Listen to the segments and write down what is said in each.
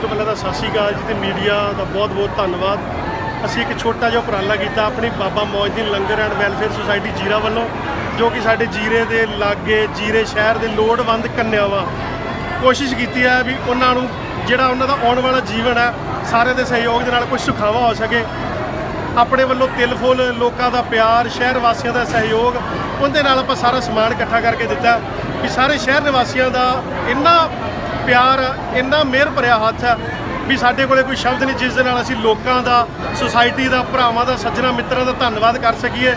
ਤੋਂ ਪਹਿਲਾਂ ਤਾਂ ਸਤਿ ਸ਼੍ਰੀ ਅਕਾਲ ਜੀ ਤੇ ਮੀਡੀਆ ਦਾ ਬਹੁਤ ਬਹੁਤ ਧੰਨਵਾਦ। ਅਸੀਂ ਇੱਕ ਛੋਟਾ ਜਿਹਾ ਉਪਰਾਲਾ ਕੀਤਾ ਆਪਣੀ Baba Maujdin langar and welfare society Zira ਵੱਲੋਂ, ਜੋ ਕਿ ਸਾਡੇ ਜੀਰੇ ਦੇ ਲਾਗੇ, ਜੀਰੇ ਸ਼ਹਿਰ ਦੇ ਲੋੜਵੰਦ ਕੰਨਿਆਵਾਂ ਕੋਸ਼ਿਸ਼ ਕੀਤੀ ਹੈ ਵੀ ਉਹਨਾਂ ਨੂੰ ਜਿਹੜਾ ਉਹਨਾਂ ਦਾ ਆਉਣ ਵਾਲਾ ਜੀਵਨ ਹੈ, ਸਾਰੇ ਦੇ ਸਹਿਯੋਗ ਦੇ ਨਾਲ ਕੁਝ ਸੁਖਾਵਾ ਹੋ ਸਕੇ। ਆਪਣੇ ਵੱਲੋਂ ਤਿਲ ਫੁੱਲ, ਲੋਕਾਂ ਦਾ ਪਿਆਰ, ਸ਼ਹਿਰ ਵਾਸੀਆਂ ਦਾ ਸਹਿਯੋਗ, ਉਹਦੇ ਨਾਲ ਆਪਾਂ ਸਾਰਾ ਸਮਾਨ ਇਕੱਠਾ ਕਰਕੇ ਦਿੱਤਾ। ਵੀ ਸਾਰੇ ਸ਼ਹਿਰ ਨਿਵਾਸੀਆਂ ਦਾ ਇੰਨਾ ਪਿਆਰ ਇੰਨਾ ਮਿਹਰ ਭਰਿਆ ਹੱਥ ਹੈ ਵੀ ਸਾਡੇ ਕੋਲੇ ਕੋਈ ਸ਼ਬਦ ਨਹੀਂ ਜਿਸ ਦੇ ਨਾਲ ਅਸੀਂ ਲੋਕਾਂ ਦਾ ਸੁਸਾਇਟੀ ਦਾ ਭਰਾਵਾਂ ਦਾ ਸੱਜਣਾ ਮਿੱਤਰਾਂ ਦਾ ਧੰਨਵਾਦ ਕਰ ਸਕੀਏ।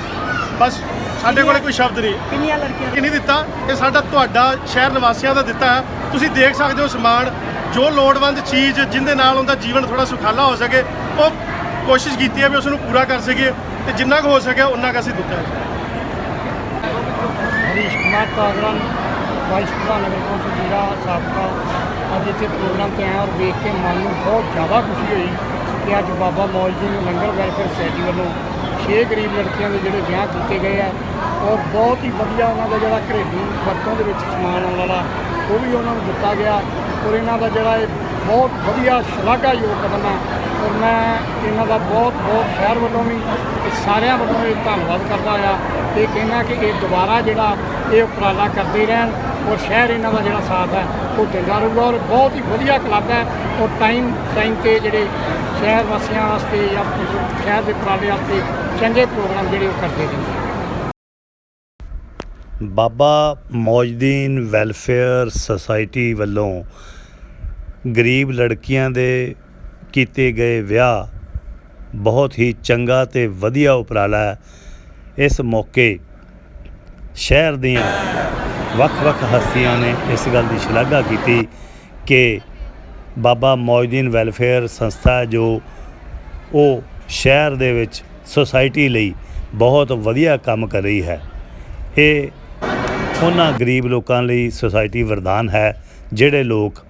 ਬਸ ਸਾਡੇ ਕੋਲੇ ਕੋਈ ਸ਼ਬਦ ਨਹੀਂ। ਕਿੰਨੀਆਂ ਲੜਕੀਆਂ? ਕਿ ਨਹੀਂ ਦਿੱਤਾ ਇਹ ਸਾਡਾ ਤੁਹਾਡਾ ਸ਼ਹਿਰ ਨਿਵਾਸੀਆਂ ਦਾ ਦਿੱਤਾ ਹੈ। ਤੁਸੀਂ ਦੇਖ ਸਕਦੇ ਹੋ ਸਮਾਨ ਜੋ ਲੋੜਵੰਦ ਚੀਜ਼ ਜਿੰਦੇ ਨਾਲ ਉਹਦਾ ਜੀਵਨ ਥੋੜਾ ਸੁਖਾਲਾ ਹੋ ਸਕੇ ਉਹ ਕੋਸ਼ਿਸ਼ ਕੀਤੀ ਹੈ ਵੀ ਉਸ ਨੂੰ ਪੂਰਾ ਕਰ ਸਕੀਏ ਤੇ ਜਿੰਨਾ ਕੁ ਹੋ ਸਕਿਆ ਉਹਨਾਂ ਕੁ ਅਸੀਂ ਦਿੱਤਾ ਹੈ। ਹਰੀਸ਼ ਕੁਮਾਰ ਕਾਗਰਨ ਵਾਈਸ ਪ੍ਰਧਾਨ ਨਗਰ ਕੌਂਸਲ ਜਿਹੜਾ ਸਾਬਕਾ ਅੱਜ ਇੱਥੇ ਪ੍ਰੋਗਰਾਮ ਤੇ ਆਇਆ ਔਰ ਵੇਖ ਕੇ ਮਨ ਨੂੰ ਬਹੁਤ ਜ਼ਿਆਦਾ ਖੁਸ਼ੀ ਹੋਈ ਕਿ ਅੱਜ ਬਾਬਾ ਮੌਜ ਜੀ ਨੂੰ ਲੰਗਰ ਵੈਲਫੇਅਰ ਸੁਸਾਇਟੀ ਵੱਲੋਂ ਛੇ ਗਰੀਬ ਲੜਕੀਆਂ ਦੇ ਜਿਹੜੇ ਵਿਆਹ ਕੀਤੇ ਗਏ ਆ ਔਰ ਬਹੁਤ ਹੀ ਵਧੀਆ ਉਹਨਾਂ ਦਾ ਜਿਹੜਾ ਘਰੇਲੂ ਵਰਤੋਂ ਦੇ ਵਿੱਚ ਸਮਾਨ ਆਉਣ ਵਾਲਾ ਉਹ ਵੀ ਉਹਨਾਂ ਨੂੰ ਦਿੱਤਾ ਗਿਆ ਔਰ ਇਹਨਾਂ ਦਾ ਜਿਹੜਾ ਇਹ ਬਹੁਤ ਵਧੀਆ ਸ਼ਲਾਘਾਯੋਗ ਕਦਮ ਹੈ ਔਰ ਮੈਂ ਇਹਨਾਂ ਦਾ ਬਹੁਤ ਬਹੁਤ ਸ਼ਹਿਰ ਵੱਲੋਂ ਵੀ ਤੇ ਸਾਰਿਆਂ ਵੱਲੋਂ ਇਹ ਧੰਨਵਾਦ ਕਰਦਾ ਆ ਤੇ ਕਹਿੰਦਾ ਕਿ ਇਹ ਦੁਬਾਰਾ ਜਿਹੜਾ ਇਹ ਉਪਰਾਲਾ ਕਰਦੇ ਰਹਿਣ ਔਰ ਸ਼ਹਿਰ ਇਹਨਾਂ ਦਾ ਜਿਹੜਾ ਸਾਥ ਹੈ, ਉਹ ਦਿੰਦਾ ਰਹੂਗਾ ਔਰ ਬਹੁਤ ਹੀ ਵਧੀਆ ਕਲੱਬ ਹੈ। ਔਰ ਟਾਈਮ ਟਾਈਮ ਤੇ ਜਿਹੜੇ ਸ਼ਹਿਰ ਵਾਸੀਆਂ ਵਾਸਤੇ ਜਾਂ ਸ਼ਹਿਰ ਦੇ ਉਪਰਾਲੇ ਵਾਸਤੇ ਚੰਗੇ ਪ੍ਰੋਗਰਾਮ ਜਿਹੜੇ ਉਹ ਕਰਦੇ ਰਹਿੰਦੇ ਬਾਬਾ ਮੌਜਦੀਨ ਵੈਲਫੇਅਰ ਸੁਸਾਇਟੀ ਵੱਲੋਂ ਗਰੀਬ ਲੜਕੀਆਂ ਦੇ ਕੀਤੇ ਗਏ ਵਿਆਹ ਬਹੁਤ ਹੀ ਚੰਗਾ ਤੇ ਵਧੀਆ ਉਪਰਾਲਾ ਹੈ। ਇਸ ਮੌਕੇ ਸ਼ਹਿਰ ਦੀਆਂ ਵੱਖ-ਵੱਖ ਹਸਤੀਆਂ ਨੇ ਇਸ ਗੱਲ ਦੀ ਸ਼ਲਾਘਾ ਕੀਤੀ ਕਿ ਬਾਬਾ ਮੌਜਦੀਨ ਵੈਲਫੇਅਰ ਸੰਸਥਾ ਹੈ ਜੋ ਉਹ ਸ਼ਹਿਰ ਦੇ ਵਿੱਚ ਸੁਸਾਇਟੀ ਲਈ ਬਹੁਤ ਵਧੀਆ ਕੰਮ ਕਰ ਰਹੀ ਹੈ। ਇਹ ਉਹਨਾਂ ਗਰੀਬ ਲੋਕਾਂ ਲਈ ਸੁਸਾਇਟੀ ਵਰਦਾਨ ਹੈ ਜਿਹੜੇ ਲੋਕ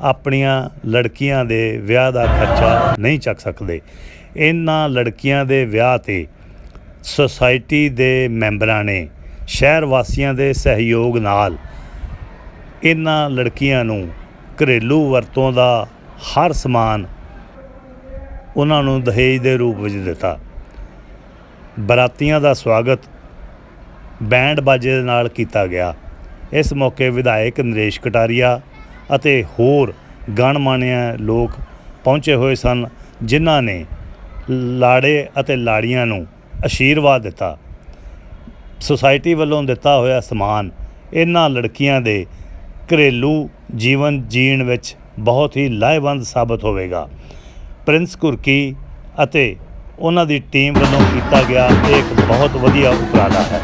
ਆਪਣੀਆਂ ਲੜਕੀਆਂ ਦੇ ਵਿਆਹ ਦਾ ਖਰਚਾ ਨਹੀਂ ਚੱਕ ਸਕਦੇ। ਇਹਨਾਂ ਲੜਕੀਆਂ ਦੇ ਵਿਆਹ ਤੇ ਸੁਸਾਇਟੀ ਦੇ ਮੈਂਬਰਾਂ ਨੇ ਸ਼ਹਿਰ ਵਾਸੀਆਂ ਦੇ ਸਹਿਯੋਗ ਨਾਲ ਇਹਨਾਂ ਲੜਕੀਆਂ ਨੂੰ ਘਰੇਲੂ ਵਰਤੋਂ ਦਾ ਹਰ ਸਮਾਨ ਉਹਨਾਂ ਨੂੰ ਦਹੇਜ ਦੇ ਰੂਪ ਵਿੱਚ ਦਿੱਤਾ। ਬਰਾਤੀਆਂ ਦਾ ਸਵਾਗਤ ਬੈਂਡ ਬਾਜੇ ਦੇ ਨਾਲ ਕੀਤਾ ਗਿਆ। ਇਸ ਮੌਕੇ ਵਿਧਾਇਕ ਨਰੇਸ਼ ਕਟਾਰੀਆ ਅਤੇ ਹੋਰ ਗਣਮਾਨਿਆ ਲੋਕ ਪਹੁੰਚੇ ਹੋਏ ਸਨ, ਜਿਨ੍ਹਾਂ ਨੇ ਲਾੜੇ ਅਤੇ ਲਾੜੀਆਂ ਨੂੰ ਅਸ਼ੀਰਵਾਦ ਦਿੱਤਾ। ਸੁਸਾਇਟੀ ਵੱਲੋਂ ਦਿੱਤਾ ਹੋਇਆ ਸਮਾਨ ਇਹਨਾਂ ਲੜਕੀਆਂ ਦੇ ਘਰੇਲੂ ਜੀਵਨ ਜੀਣ ਵਿੱਚ ਬਹੁਤ ਹੀ ਲਾਹੇਵੰਦ ਸਾਬਤ ਹੋਵੇਗਾ। ਪ੍ਰਿੰਸ ਕੁਰਕੀ ਅਤੇ ਉਹਨਾਂ ਦੀ ਟੀਮ ਵੱਲੋਂ ਕੀਤਾ ਗਿਆ ਇਹ ਇੱਕ ਬਹੁਤ ਵਧੀਆ ਉਪਰਾਲਾ ਹੈ।